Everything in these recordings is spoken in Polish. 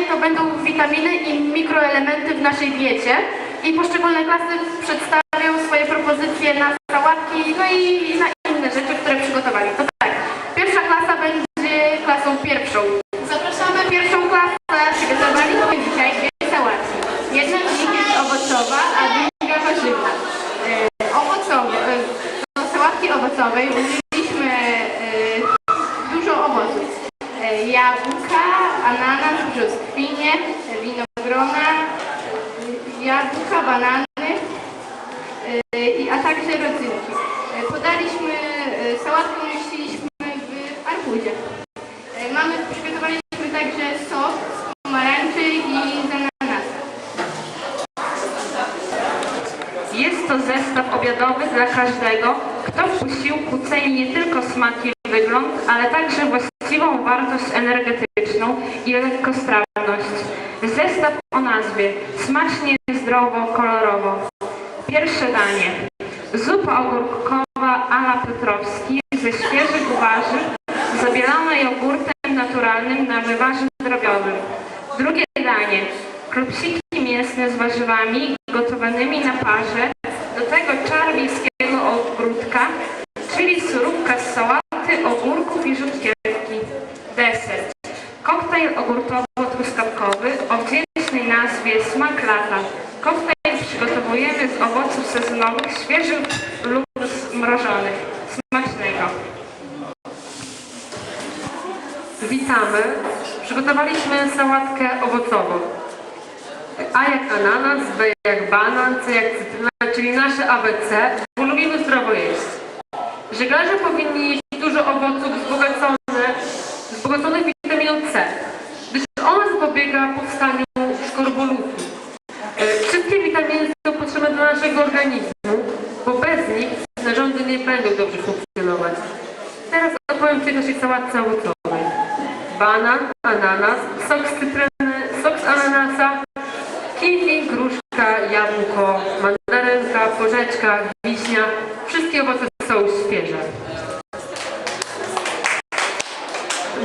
to będą witaminy i mikroelementy w naszej diecie i poszczególne klasy przedstawią swoje propozycje na sałatki, no i na inne rzeczy, które przygotowali. To tak, pierwsza klasa będzie klasą pierwszą. Zapraszamy pierwszą klasę. Przygotowaliśmy dzisiaj dwie sałatki. Jedna z nich jest owocowa, a druga warzywna. E, Owocowa, e, do sałatki owocowej użyliśmy e, dużo owoców. Jabłka, ananas, brzoskwinie, winogrona, jabłka, banany, i- a także rodzynki. E, Podaliśmy e, sałatkę, umieściliśmy w arbuzie. E, Mamy, przygotowaliśmy także sos z pomarańczy i z ananasa. Jest to zestaw obiadowy dla każdego, kto w posiłku ceni nie tylko smak i wygląd, ale także właściwą wartość energetyczną i lekkostrawność. Zestaw o nazwie Smacznie, zdrowo, kolorowo. Pierwsze danie. Zupa ogórkowa ala Piotrowski ze świeżych warzyw, zabielona jogurtem naturalnym na wywarze zdrowiowym. Drugie danie. Klopsiki mięsne z warzywami gotowanymi na parze, do tego czar ogródka, czyli surówka z ogórków i rzutkiewki. Deser. Koktajl ogórkowo-truskawkowy o wdzięcznej nazwie Smak Lata. Koktajl przygotowujemy z owoców sezonowych, świeżych lub zmrożonych. Smacznego. Witamy. Przygotowaliśmy sałatkę owocową. A jak ananas, B jak banan, C jak cytryna, czyli nasze ABC, bo lubimy zdrowo jeść. Żeglarze powinni jeść dużo owoców wzbogaconych witaminą C, gdyż ona zapobiega powstaniu skorbolutów. E, Wszystkie witaminy są potrzebne dla naszego organizmu, bo bez nich narządy nie będą dobrze funkcjonować. Teraz opowiem Sałatce owocowej. Banan, ananas, sok z cytryny, sok z ananasa, kiwi, gruszka, jabłko, mandarynka, porzeczka, wiśnia. Wszystkie owoce są świeże.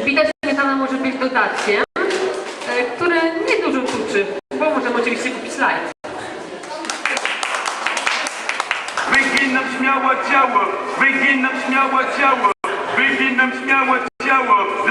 Że śmietana może być dodatkiem, e, który nie dużo tuczy, bo możemy oczywiście kupić light. Wyginam śmiało ciało, wyginam śmiało ciało, wyginam śmiało ciało.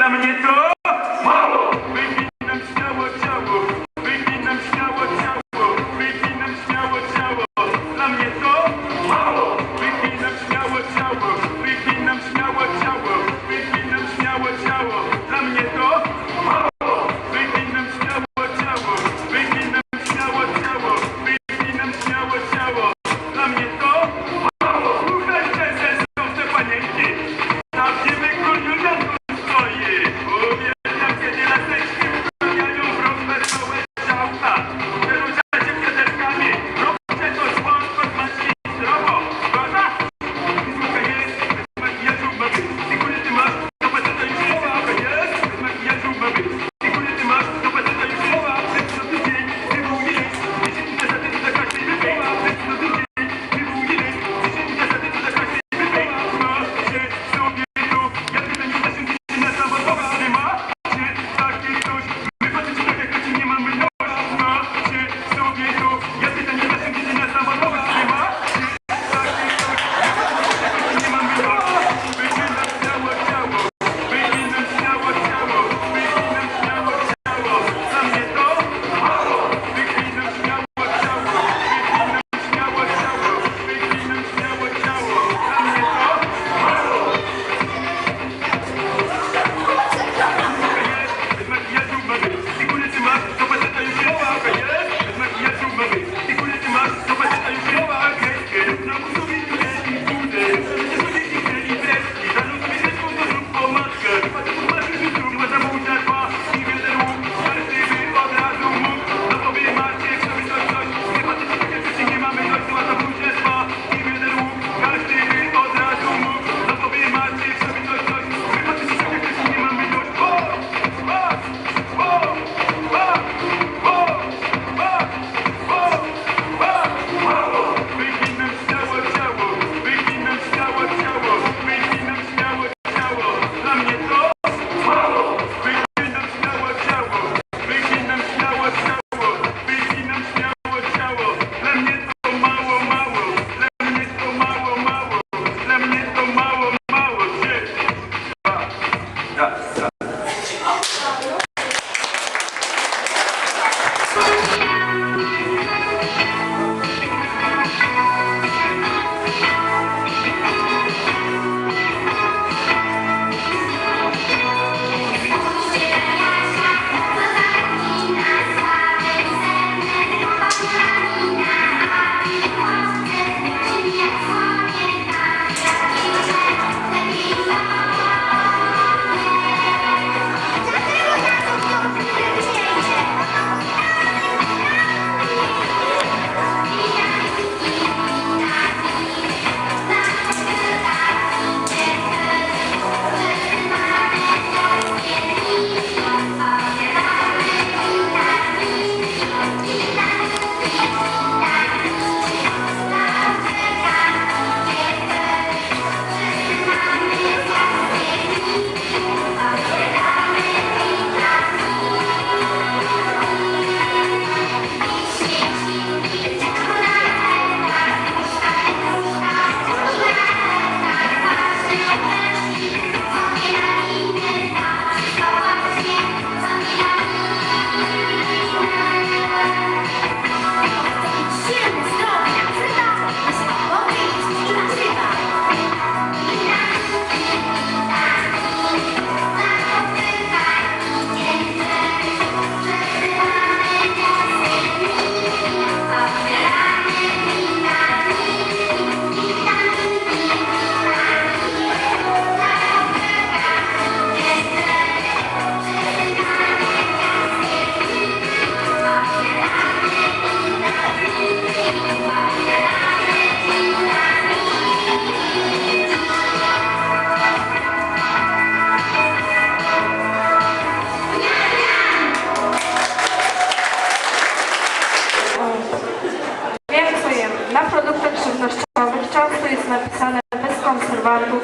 Jest napisane bez konserwantów,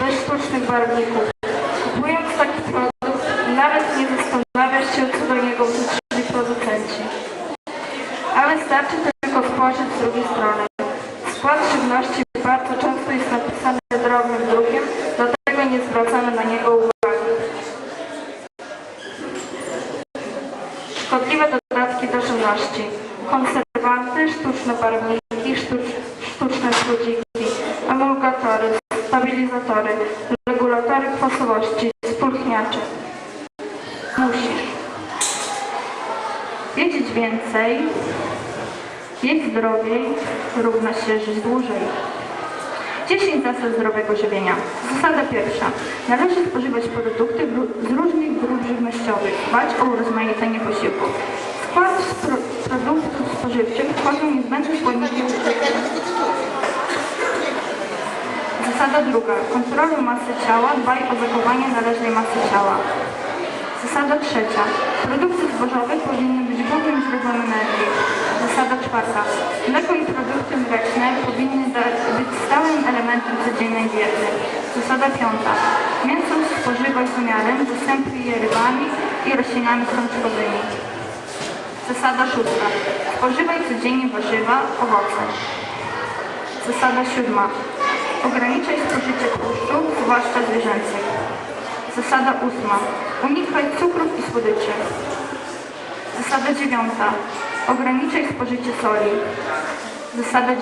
bez sztucznych barwników. Kupując taki produkt, nawet nie zastanawiasz się, co do niego wrzucili producenci. Ale starczy tylko spojrzeć z drugiej strony. Skład żywności bardzo często jest napisany drobnym drukiem, kwasowości, spulchniacze. Musisz wiedzieć więcej, jeść zdrowiej, równa się żyć dłużej. 10 zasad zdrowego żywienia. Zasada pierwsza. Należy spożywać produkty z różnych grup żywnościowych, dbać o urozmaicenie posiłków. Skład pro- produktów spożywczych wchodzą niezbędne składniki. Zasada druga. Kontroluj masę ciała, dbaj o zachowanie należnej masy ciała. Zasada trzecia. Produkty zbożowe powinny być głównym źródłem energii. Zasada czwarta. Mleko i produkty mleczne powinny być stałym elementem codziennej diety. Zasada piąta. Mięso spożywaj z umiarem, zastępuj je rybami i roślinami strączkowymi. Zasada szósta. Spożywaj codziennie warzywa, owoce. Zasada siódma. Ograniczaj spożycie tłuszczu, zwłaszcza zwierzęcych. Zasada ósma. Unikaj cukrów i słodyczy. Zasada dziewiąta. Ograniczaj spożycie soli. Zasada